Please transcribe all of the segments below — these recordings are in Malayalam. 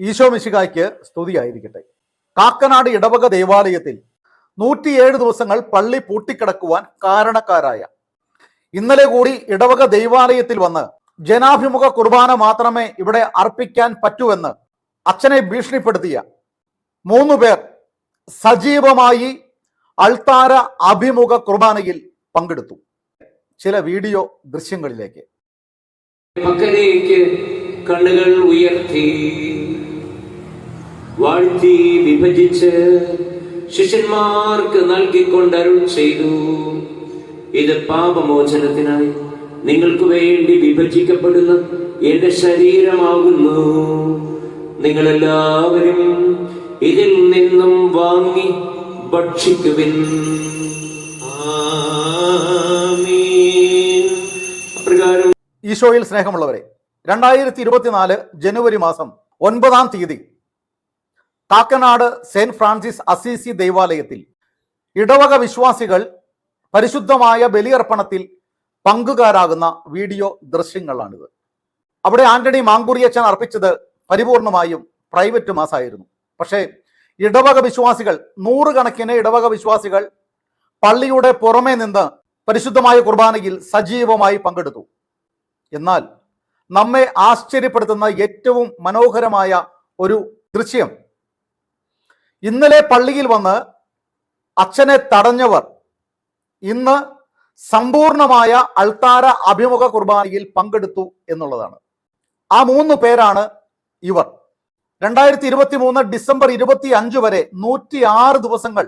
ഈശോ മിശികായ്ക്ക് സ്തുതിയായിരിക്കട്ടെ. കാക്കനാട് ഇടവക ദേവാലയത്തിൽ നൂറ്റിയേഴ് ദിവസങ്ങൾ പള്ളി പൂട്ടിക്കിടക്കുവാൻ കാരണക്കാരായ ഇന്നലെ കൂടി ഇടവക ദൈവാലയത്തിൽ വന്ന് ജനാഭിമുഖ കുർബാന മാത്രമേ ഇവിടെ അർപ്പിക്കാൻ പറ്റൂവെന്ന് അച്ഛനെ ഭീഷണിപ്പെടുത്തിയ മൂന്നു പേർ സജീവമായി അൾത്താര അഭിമുഖ കുർബാനയിൽ പങ്കെടുത്തു. ചില വീഡിയോ ദൃശ്യങ്ങളിലേക്ക്. മക്കളേക്ക് കണ്ണുകൾ ഉയർത്തി. വാഴ്ത്തി വിഭജിച്ച് ശിഷ്യന്മാർക്ക് നൽകിക്കൊണ്ട് അരുൾ ചെയ്തു. ഇത് പാപമോചനത്തിനായി നിങ്ങൾക്ക് വേണ്ടി വിഭജിക്കപ്പെടുന്ന എന്റെ ശരീരമാകുന്നു. നിങ്ങളെല്ലാവരും ഇതിൽ നിന്നും വാങ്ങി ഭക്ഷിക്കുവിൻ. ഈശോയിൽ സ്നേഹമുള്ളവരെ രണ്ടായിരത്തി ഇരുപത്തിനാല് ജനുവരി മാസം ഒൻപതാം തീയതി കാക്കനാട് സെന്റ് ഫ്രാൻസിസ് അസീസി ദൈവാലയത്തിൽ ഇടവക വിശ്വാസികൾ പരിശുദ്ധമായ ബലിയർപ്പണത്തിൽ പങ്കുകാരാകുന്ന വീഡിയോ ദൃശ്യങ്ങളാണിത്. അവിടെ ആന്റണി മാങ്കുറിയച്ചൻ അർപ്പിച്ചത് പരിപൂർണമായും പ്രൈവറ്റ് മാസായിരുന്നു. പക്ഷേ ഇടവക വിശ്വാസികൾ നൂറുകണക്കിന് ഇടവക വിശ്വാസികൾ പള്ളിയുടെ പുറമേ നിന്ന് പരിശുദ്ധമായ കുർബാനയിൽ സജീവമായി പങ്കെടുത്തു. എന്നാൽ നമ്മെ ആശ്ചര്യപ്പെടുത്തുന്ന ഏറ്റവും മനോഹരമായ ഒരു ദൃശ്യം ഇന്നലെ പള്ളിയിൽ വന്ന് അച്ഛനെ തടഞ്ഞവർ ഇന്ന് സമ്പൂർണമായ അൾത്താര അഭിമുഖ കുർബാനയിൽ പങ്കെടുത്തു എന്നുള്ളതാണ്. ആ മൂന്ന് പേരാണ് ഇവർ. രണ്ടായിരത്തി ഇരുപത്തി മൂന്ന് ഡിസംബർ ഇരുപത്തി അഞ്ച് വരെ നൂറ്റി ആറ് ദിവസങ്ങൾ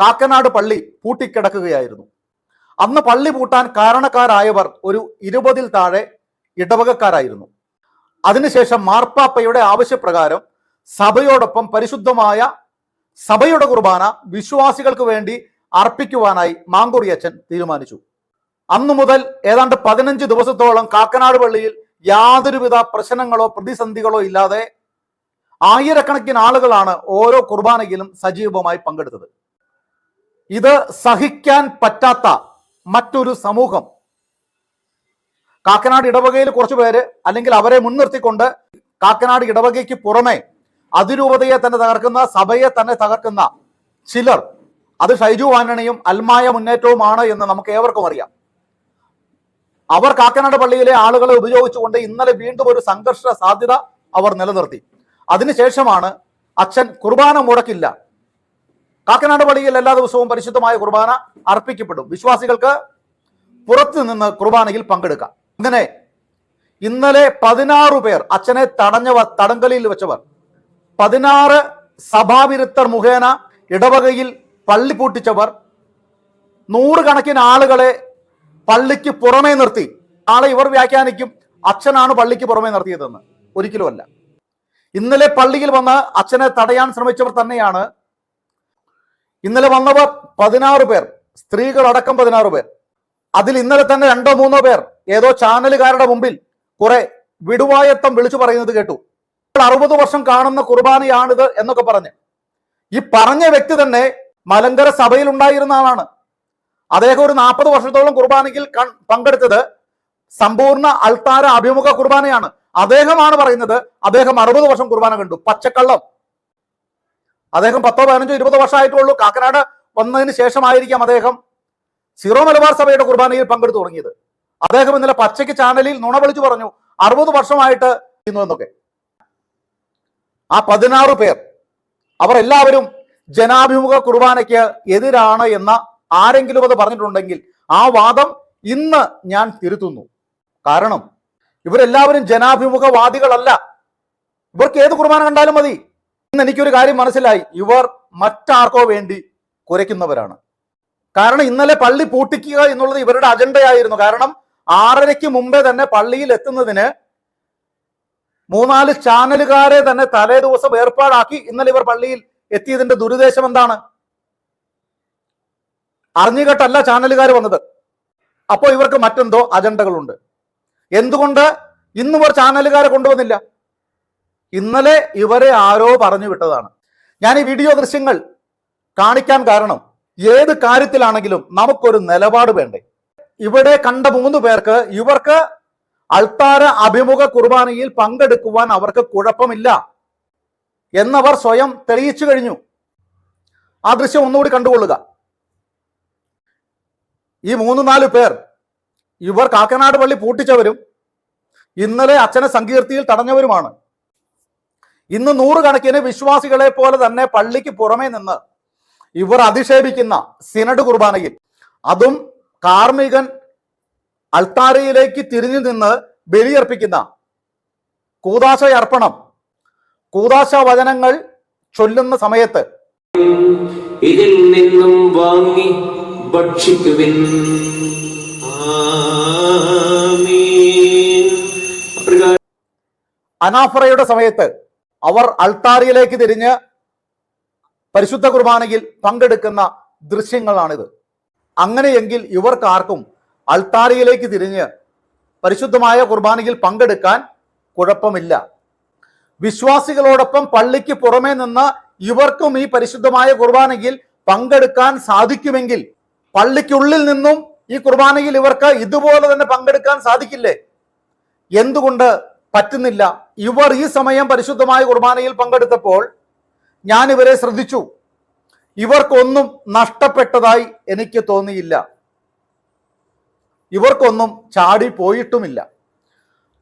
കാക്കനാട് പള്ളി പൂട്ടിക്കിടക്കുകയായിരുന്നു. അന്ന് പള്ളി പൂട്ടാൻ കാരണക്കാരായവർ ഒരു ഇരുപതിൽ താഴെ ഇടവകക്കാരായിരുന്നു. അതിനുശേഷം മാർപ്പാപ്പയുടെ ആവശ്യപ്രകാരം സഭയോടൊപ്പം പരിശുദ്ധമായ സഭയുടെ കുർബാന വിശ്വാസികൾക്ക് വേണ്ടി അർപ്പിക്കുവാനായി മാങ്കുറി മാങ്കുറിയച്ചൻ തീരുമാനിച്ചു. അന്നു മുതൽ ഏതാണ്ട് പതിനഞ്ച് ദിവസത്തോളം കാക്കനാട് പള്ളിയിൽ യാതൊരുവിധ പ്രശ്നങ്ങളോ പ്രതിസന്ധികളോ ഇല്ലാതെ ആയിരക്കണക്കിന് ആളുകളാണ് ഓരോ കുർബാനയിലും സജീവമായി പങ്കെടുത്തത്. ഇത് സഹിക്കാൻ പറ്റാത്ത മറ്റൊരു സമൂഹം. കാക്കനാട് ഇടവകയിൽ കുറച്ചു പേര് അല്ലെങ്കിൽ അവരെ മുൻനിർത്തിക്കൊണ്ട് കാക്കനാട് ഇടവകയ്ക്ക് പുറമെ അതിരൂപതയെ തന്നെ തകർക്കുന്ന സഭയെ തന്നെ തകർക്കുന്ന ചിലർ അത് ഷൈജു ആന്റണിയും അൽമായ മുന്നേറ്റവുമാണ് എന്ന് നമുക്ക് ഏവർക്കും അറിയാം. അവർ കാക്കനാട് പള്ളിയിലെ ആളുകളെ ഉപയോഗിച്ചുകൊണ്ട് ഇന്നലെ വീണ്ടും ഒരു സംഘർഷ സാധ്യത അവർ നിലനിർത്തി. അതിനുശേഷമാണ് അച്ഛൻ കുർബാന മുടക്കില്ല. കാക്കനാട് പള്ളിയിൽ എല്ലാ ദിവസവും പരിശുദ്ധമായ കുർബാന അർപ്പിക്കപ്പെടും. വിശ്വാസികൾക്ക് പുറത്തു നിന്ന് കുർബാനയിൽ പങ്കെടുക്കാം. അങ്ങനെ ഇന്നലെ പതിനാറ് പേർ അച്ഛനെ തടഞ്ഞവർ തടങ്കലിൽ വെച്ചവർ പതിനാറ് സഭാവിരുദ്ധർ മുഖേന ഇടവകയിൽ പള്ളി പൂട്ടിച്ചവർ നൂറുകണക്കിന് ആളുകളെ പള്ളിക്ക് പുറമേ നിർത്തി. നാളെ ഇവർ വ്യാഖ്യാനിക്കും അച്ഛനാണ് പള്ളിക്ക് പുറമേ നിർത്തിയതെന്ന്. ഒരിക്കലുമല്ല ഇന്നലെ പള്ളിയിൽ വന്ന് അച്ഛനെ തടയാൻ ശ്രമിച്ചവർ തന്നെയാണ്. ഇന്നലെ വന്നവർ പതിനാറ് പേർ സ്ത്രീകളടക്കം പതിനാറ് പേർ. അതിൽ ഇന്നലെ തന്നെ രണ്ടോ മൂന്നോ പേർ ഏതോ ചാനലുകാരുടെ മുമ്പിൽ കുറെ വിടുവായത്തം വിളിച്ചു പറയുന്നത് കേട്ടു. അറുപത് വർഷം കാണുന്ന കുർബാനയാണിത് എന്നൊക്കെ പറഞ്ഞ്. ഈ പറഞ്ഞ വ്യക്തി തന്നെ മലങ്കര സഭയിൽ ഉണ്ടായിരുന്ന ആളാണ്. അദ്ദേഹം ഒരു നാൽപ്പത് വർഷത്തോളം കുർബാനയ്ക്ക് പങ്കെടുത്തത് സമ്പൂർണ അൾത്താര അഭിമുഖ കുർബാനയാണ്. അദ്ദേഹമാണ് പറയുന്നത് അദ്ദേഹം അറുപത് വർഷം കുർബാന കണ്ടു. പച്ചക്കള്ളം. അദ്ദേഹം പത്തോ പതിനഞ്ചോ ഇരുപതോ വർഷമായിട്ടുള്ളൂ. കാക്കനാട് വന്നതിന് ശേഷമായിരിക്കാം അദ്ദേഹം സിറോ മലബാർ സഭയുടെ കുർബാനയിൽ പങ്കെടുത്തു തുടങ്ങിയത്. അദ്ദേഹം ഇന്നലെ പച്ചയ്ക്ക് ചാനലിൽ നുണ വിളിച്ചു പറഞ്ഞു അറുപത് വർഷമായിട്ട് ഇന്നു എന്നൊക്കെ. ആ പതിനാറ് പേർ അവർ എല്ലാവരും ജനാഭിമുഖ കുർബാനയ്ക്ക് എതിരാണ് എന്ന ആരെങ്കിലും അത് പറഞ്ഞിട്ടുണ്ടെങ്കിൽ ആ വാദം ഇന്ന് ഞാൻ തിരുത്തുന്നു. കാരണം ഇവരെല്ലാവരും ജനാഭിമുഖവാദികളല്ല. ഇവർക്ക് ഏത് കുർബാന കണ്ടാലും മതി. ഇന്ന് എനിക്കൊരു കാര്യം മനസ്സിലായി. ഇവർ മറ്റാർക്കോ വേണ്ടി കുരയ്ക്കുന്നവരാണ്. കാരണം ഇന്നലെ പള്ളി പൂട്ടിക്കുക എന്നുള്ളത് ഇവരുടെ അജണ്ടയായിരുന്നു. കാരണം ആറരയ്ക്ക് മുമ്പേ തന്നെ പള്ളിയിൽ എത്തുന്നതിന് മൂന്നാൽ ചാനലുകാരെ തന്നെ തലേ ദിവസം ഏർപ്പാടാക്കി ഇന്നലെ ഇവർ പള്ളിയിൽ എത്തിയതിന്റെ ദുരുദ്ദേശം എന്താണ്? അറിഞ്ഞുകെട്ടല്ല ചാനലുകാർ വന്നത്. അപ്പോൾ ഇവർക്ക് മറ്റെന്തോ അജണ്ടകളുണ്ട്. എന്തുകൊണ്ട് ഇന്ന് ഇവർ ചാനലുകാരെ കൊണ്ടുവന്നില്ല? ഇന്നലെ ഇവരെ ആരോ പറഞ്ഞു വിട്ടതാണ്. ഞാൻ ഈ വീഡിയോ ദൃശ്യങ്ങൾ കാണിക്കാൻ കാരണം ഏത് കാര്യത്തിലാണെങ്കിലും നമുക്കൊരു നിലപാട് വേണ്ടേ. ഇവിടെ കണ്ട മൂന്ന് പേർക്ക് ഇവർക്ക് അൾത്താര അഭിമുഖ കുർബാനയിൽ പങ്കെടുക്കുവാൻ അവർക്ക് കുഴപ്പമില്ല എന്നവർ സ്വയം തെളിയിച്ചു കഴിഞ്ഞു. ആ ദൃശ്യം ഒന്നുകൂടി കണ്ടുകൊള്ളുക. ഈ മൂന്ന് നാല് പേർ ഇവർ കാക്കനാട് പള്ളി പൂട്ടിച്ചവരും ഇന്നലെ അച്ഛനെ സങ്കീർത്തിയിൽ തടഞ്ഞവരുമാണ്. ഇന്ന് നൂറുകണക്കിന് വിശ്വാസികളെ പോലെ തന്നെ പള്ളിക്ക് പുറമേ നിന്ന് ഇവർ അധിക്ഷേപിക്കുന്ന സിനഡ് കുർബാനയിൽ. അതും കാർമികൻ അൾത്താരയിലേക്ക് തിരിഞ്ഞു നിന്ന് ബലിയർപ്പിക്കുന്ന കൂതാശ അർപ്പണം കൂതാശ വചനങ്ങൾ ചൊല്ലുന്ന സമയത്ത് ഇതിൽ നിന്നും വാങ്ങി ഭക്ഷിക്കുവിൻ. അനാഫറയുടെ സമയത്ത് അവർ അൾത്താരയിലേക്ക് തിരിഞ്ഞ് പരിശുദ്ധ കുർബാനയിൽ പങ്കെടുക്കുന്ന ദൃശ്യങ്ങളാണിത് അങ്ങനെയെങ്കിൽ ഇവർക്കാർക്കും അൾത്താരയിലേക്ക് തിരിഞ്ഞ് പരിശുദ്ധമായ കുർബാനയിൽ പങ്കെടുക്കാൻ കുഴപ്പമില്ല. വിശ്വാസികളോടൊപ്പം പള്ളിക്ക് പുറമേ നിന്ന് ഇവർക്കും ഈ പരിശുദ്ധമായ കുർബാനയിൽ പങ്കെടുക്കാൻ സാധിക്കുമെങ്കിൽ പള്ളിക്കുള്ളിൽ നിന്നും ഈ കുർബാനയിൽ ഇവർക്ക് ഇതുപോലെ തന്നെ പങ്കെടുക്കാൻ സാധിക്കില്ലേ? എന്തുകൊണ്ട് പറ്റുന്നില്ല? ഇവർ ഈ സമയം പരിശുദ്ധമായ കുർബാനയിൽ പങ്കെടുത്തപ്പോൾ ഞാൻ ഇവരെ ശ്രദ്ധിച്ചു. ഇവർക്കൊന്നും നഷ്ടപ്പെട്ടതായി എനിക്ക് തോന്നിയില്ല. ഇവർക്കൊന്നും ചാടി പോയിട്ടുമില്ല.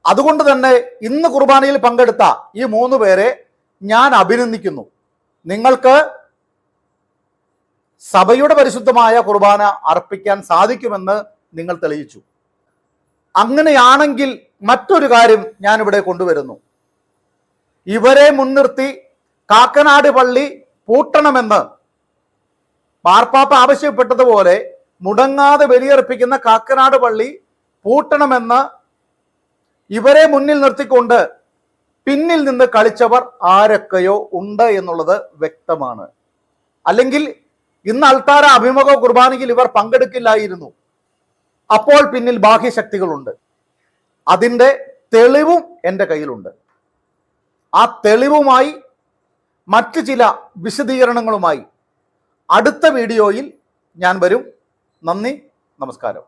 അതുകൊണ്ട് തന്നെ ഇന്ന് കുർബാനയിൽ പങ്കെടുത്ത ഈ മൂന്ന് പേരെ ഞാൻ അഭിനന്ദിക്കുന്നു. നിങ്ങൾക്ക് സഭയുടെ പരിശുദ്ധമായ കുർബാന അർപ്പിക്കാൻ സാധിക്കുമെന്ന് നിങ്ങൾ തെളിയിച്ചു. അങ്ങനെയാണെങ്കിൽ മറ്റൊരു കാര്യം ഞാനിവിടെ കൊണ്ടുവരുന്നു. ഇവരെ മുൻനിർത്തി കാക്കനാട് പള്ളി പൂട്ടണമെന്ന് മാർപ്പാപ്പ ആവശ്യപ്പെട്ടതുപോലെ മുടങ്ങാതെ ബലിയർപ്പിക്കുന്ന കാക്കനാട് പള്ളി പൂട്ടണമെന്ന് ഇവരെ മുന്നിൽ നിർത്തിക്കൊണ്ട് പിന്നിൽ നിന്ന് കളിച്ചവർ ആരൊക്കെയോ ഉണ്ട് എന്നുള്ളത് വ്യക്തമാണ്. അല്ലെങ്കിൽ ഇന്ന് അൾത്താര അഭിമുഖ കുർബാനയിൽ ഇവർ പങ്കെടുക്കില്ലായിരുന്നു. അപ്പോൾ പിന്നിൽ ബാഹ്യശക്തികളുണ്ട്. അതിന്റെ തെളിവും എന്റെ കയ്യിലുണ്ട്. ആ തെളിവുമായി മറ്റ് ചില വിശദീകരണങ്ങളുമായി അടുത്ത വീഡിയോയിൽ ഞാൻ വരും. നന്ദി നമസ്കാരം.